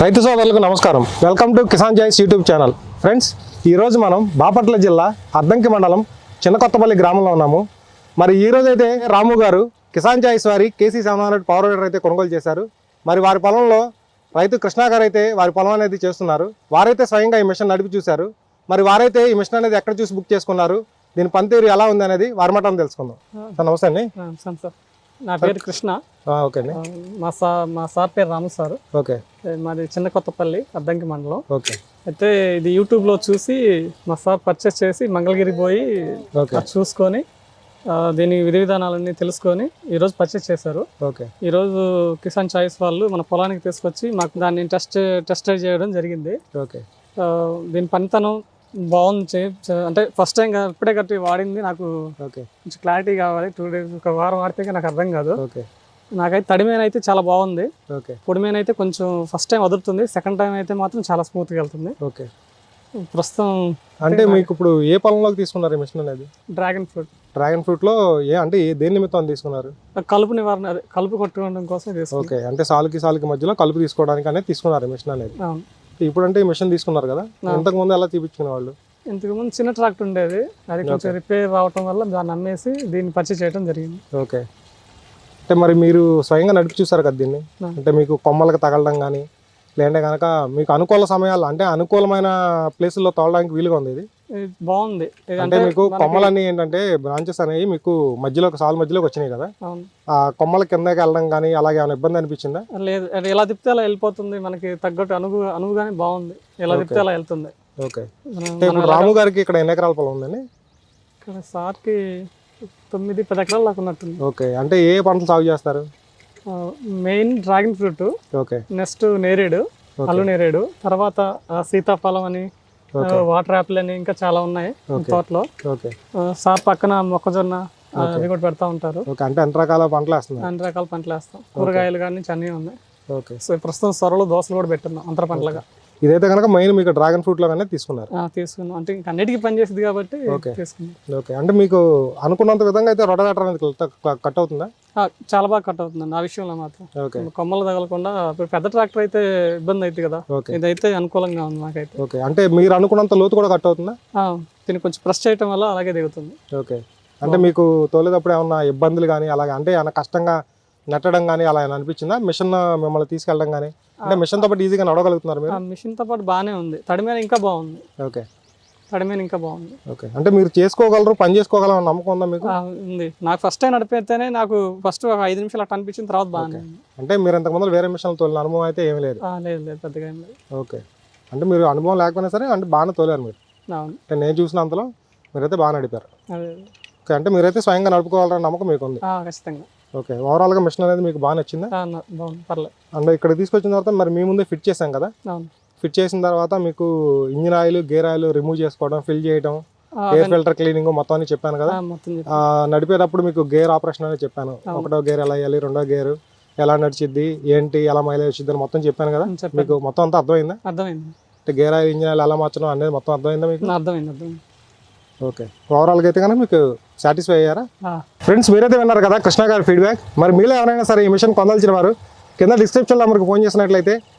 రైతు సోదరులకు నమస్కారం. వెల్కమ్ టు కిసాన్ జాయిస్ యూట్యూబ్ ఛానల్. ఫ్రెండ్స్ ఈరోజు మనం బాపట్ల జిల్లా అద్దంకి మండలం చిన్నకొత్తపల్లి గ్రామంలో ఉన్నాము. మరి ఈ అయితే రాము గారు కిసాన్ జాయిస్ వారి KC seven hundred power rider అయితే కొనుగోలు చేశారు. మరి వారి పొలంలో రైతు కృష్ణా గారు అయితే వారి పొలం అనేది చేస్తున్నారు. వారైతే స్వయంగా ఈ మిషన్ నడిపి చూశారు. మరి వారైతే ఈ మిషన్ అనేది ఎక్కడ చూసి బుక్ చేసుకున్నారు? దీని పనితీరు ఎలా ఉంది అనేది వారి మాటలు తెలుసుకుందాం. సార్ నమస్తే అండి. సార్. నా పేరు కృష్ణ. ఓకే అండి. మా సార్ మా సార్ పేరు రాము సార్. ఓకే. మాది చిన్న కొత్తపల్లి అద్దంకి మండలం. ఓకే. అయితే ఇది యూట్యూబ్లో చూసి మా సార్ పర్చేస్ చేసి మంగళగిరి పోయి చూసుకొని దీని విధి విధానాలన్నీ తెలుసుకొని ఈరోజు పర్చేస్ చేశారు. ఓకే. ఈరోజు కిసాన్ చాయిస్ వాళ్ళు మన పొలానికి తీసుకొచ్చి మాకు దాన్ని టెస్ట్ టెస్ట్ చేయడం జరిగింది. ఓకే. దీని పనితనం బాగుంది చే- అంటే ఫస్ట్ టైం ఇప్పుడే కట్టి వాడింది నాకు ఓకే. కొంచెం క్లారిటీ కావాలి. టూ డేస్ ఒక వారం వాడితే నాకు అర్థం కాదు. ఓకే. నాకైతే తడిమేన అయితే చాలా బాగుంది. ఓకే. పొడిమేన అయితే కొంచెం ఫస్ట్ టైం వదులుతుంది. సెకండ్ టైం అయితే మాత్రం చాలా స్మూత్గా వెళ్తుంది. ఓకే. ప్రస్తుతం అంటే మీకు ఇప్పుడు ఏ పొలంలోకి తీసుకున్నారు ఈ మిషన్ అనేది? డ్రాగన్ ఫ్రూట్ డ్రాగన్ ఫ్రూట్లో ఏ అంటే ఏ- దేని నిమిత్తం తీసుకున్నారు? కలుపు నివారణ అదే కలుపు కొట్టుకోవడం కోసం ఓకే. అంటే సాలుకి సాలుకి మధ్యలో కలుపు తీసుకోవడానికి అనేది తీసుకున్నారు ఈ మిషన్ అనేది. అవును ఇప్పుడు అంటే ఈ మిషన్ తీసుకున్నారు కదా? ఇంతకు ముందు ఎలా తీపించుకునే వాళ్ళు? ఇంతకుముందు చిన్న ట్రాక్టర్ ఉండేది. అది కొంచెం రిపేర్ రావటం వల్ల దాన్ని అమ్మేసి దీన్ని పర్చేస్ చేయడం జరిగింది. ఓకే. అంటే మరి మీరు స్వయంగా నడిపి చూసారు కదా దీన్ని. అంటే మీకు కొమ్మలకు తగలడం కానీ లేదంటే కనుక మీకు అనుకూల సమయాలు అంటే అనుకూలమైన ప్లేసుల్లో తోలడానికి వీలుగా ఉంది ఇది? బాగుంది. అంటే మీకు కొమ్మలన్నీ ఏంటంటే బ్రాంచెస్ అనేవి మీకు మధ్యలో సాల్ మధ్యలోకి వచ్చినాయి కదా? ఆ కొమ్మల కిందకి వెళ్ళడం కానీ అలాగే ఏమైనా ఇబ్బంది అనిపించిందా? లేదు. ఎలా తిప్పితే అలా వెళ్ళిపోతుంది. మనకి తగ్గట్టు అనుగు అనువుగానే బాగుంది. ఎలా తిప్పితే అలా వెళ్తుంది. ఓకే. ఇప్పుడు రాము గారికి ఇక్కడ ఎన్ని ఎకరాల పొలం ఉందండి? ఇక్కడ సార్కి తొమ్మిది పది ఎకరాలు దాకా ఉన్నట్టుంది. ఓకే. అంటే ఏ పంటలు సాగు చేస్తారు? Main dragon fruit okay. Next నేరేడు అల్లు నేరేడు తర్వాత సీతాఫలం అని వాటర్ యాపిల్ అని ఇంకా చాలా ఉన్నాయి తోటలో. సార్ పక్కన మొక్కజొన్న అవి కూడా పెడతా ఉంటారు. అంటే ఎంత రకాల పంటలు వేస్తున్నారు. అన్ని రకాల పంటలు వేస్తాం. కూరగాయలు కానీ అన్నీ ఉన్నాయి. ఓకే. సో ప్రస్తుతం సొరలు దోసలు కూడా పెట్టున్నాం అంతర పంటలుగా. ఇదైతే కనుక మెయిన్ మీకు డ్రాగన్ ఫ్రూట్లోనే తీసుకున్నారు. తీసుకున్నాం. అంటే ఇంకా అన్నిటికీ పనిచేసింది కాబట్టి ఓకే. అంటే మీకు అనుకున్నంత విధంగా అయితే రొటవేటర్ అనేది కట్- అవుతుందా? చాలా బాగా కట్ అవుతుందండి. ఆ విషయంలో మాత్రం. కొమ్మలు తగలకుండా ఇప్పుడు పెద్ద ట్రాక్టర్ అయితే ఇబ్బంది అవుతుంది కదా. ఇదైతే అనుకూలంగా ఉంది నాకైతే ఓకే. అంటే మీరు అనుకున్నంత లోతు కూడా కట్ అవుతుందా? దీన్ని కొంచెం ప్రెస్ చేయటం వల్ల అలాగే దిగుతుంది. ఓకే. అంటే మీకు తోలేటప్పుడు ఏమన్నా ఇబ్బందులు కానీ అలాగే అంటే ఏమైనా కష్టంగా నెట్టడం కానీ అలా ఏమైనా అనిపించిందా? మిషన్ మిమ్మల్ని తీసుకెళ్ళడం కానీ అంటే మిషన్తో పాటు ఈజీగా నడవగలుగుతున్నారు మీరు? మిషన్తో పాటు బాగానే ఉంది. తడి మీద ఇంకా బాగుంది. ఓకే. తడి మీద ఇంకా బాగుంది. ఓకే. అంటే మీరు చేసుకోగలరు పని చేసుకోగలరు నమ్మకం ఉందా మీకు? ఉంది. నాకు ఫస్ట్ టైం నడిపితేనే నాకు ఫస్ట్ ఒక ఐదు నిమిషాలు అట్లా అనిపించిన తర్వాత బాగానే ఉంది. అంటే మీరు ఇంతకుముందు వేరే మిషన్లు తోలిన అనుభవం అయితే ఏమీ లేదు. ఆ, లేదు లేదు పెద్దగా ఏం లేదు. ఓకే. అంటే మీరు అనుభవం లేకపోయినా సరే అంటే బాగానే తోలారు మీరు. అవును. అంటే నేను చూసినంతలో మీరైతే బాగా నడిపారు. అదే. ఓకే. అంటే మీరైతే స్వయంగా నడుపుకోవాలన్న నమ్మకం మీకు ఉంది. ఆ, ఖచ్చితంగా. ఓకే. ఓవరాల్గా మిషన్ అనేది మీకు బాగా నచ్చిందా? ఆ, నా- బాగుంది. పర్లేదు. అండ్ ఇక్కడ తీసుకొచ్చిన తర్వాత మరి మీ ముందే ఫిట్ చేశాం కదా? అవును. ఫిట్ చేసిన తర్వాత మీకు engine oil gear oil remove చేసుకోవడం ఫిల్ చేయడం ఎయిర్ ఫిల్టర్ క్లీనింగ్ మొత్తం అని చెప్పాను కదా. నడిపేటప్పుడు మీకు గేర్ ఆపరేషన్ అనేది చెప్పాను. ఒకటో గేర్ ఎలా వేయాలి రెండో గేర్ ఎలా నడిచిద్ది ఏంటి ఎలా మైలేజ్ వచ్చింది అని మొత్తం చెప్పాను కదా. మీకు మొత్తం అంతా అర్థమైందా? అర్థమైంది. గేర్ ఆయిల్ ఇంజిన్ ఆయిల్ ఎలా మార్చడం అనేది మొత్తం అర్థమైందా మీకు? అర్థమైంది అర్థమైంది. ఓకే. ఓవరాల్గా అయితే కనుక మీకు సాటిస్ఫై అయ్యారా? ఫ్రెండ్స్ మీరైతే విన్నారు కదా కృష్ణ గారి ఫీడ్బ్యాక్ మరి మీలో ఎవరైనా సరే ఈ మిషన్ పొందాల్సిన వారు కింద డిస్క్రిప్షన్లో మనకు ఫోన్ చేసినట్లయితే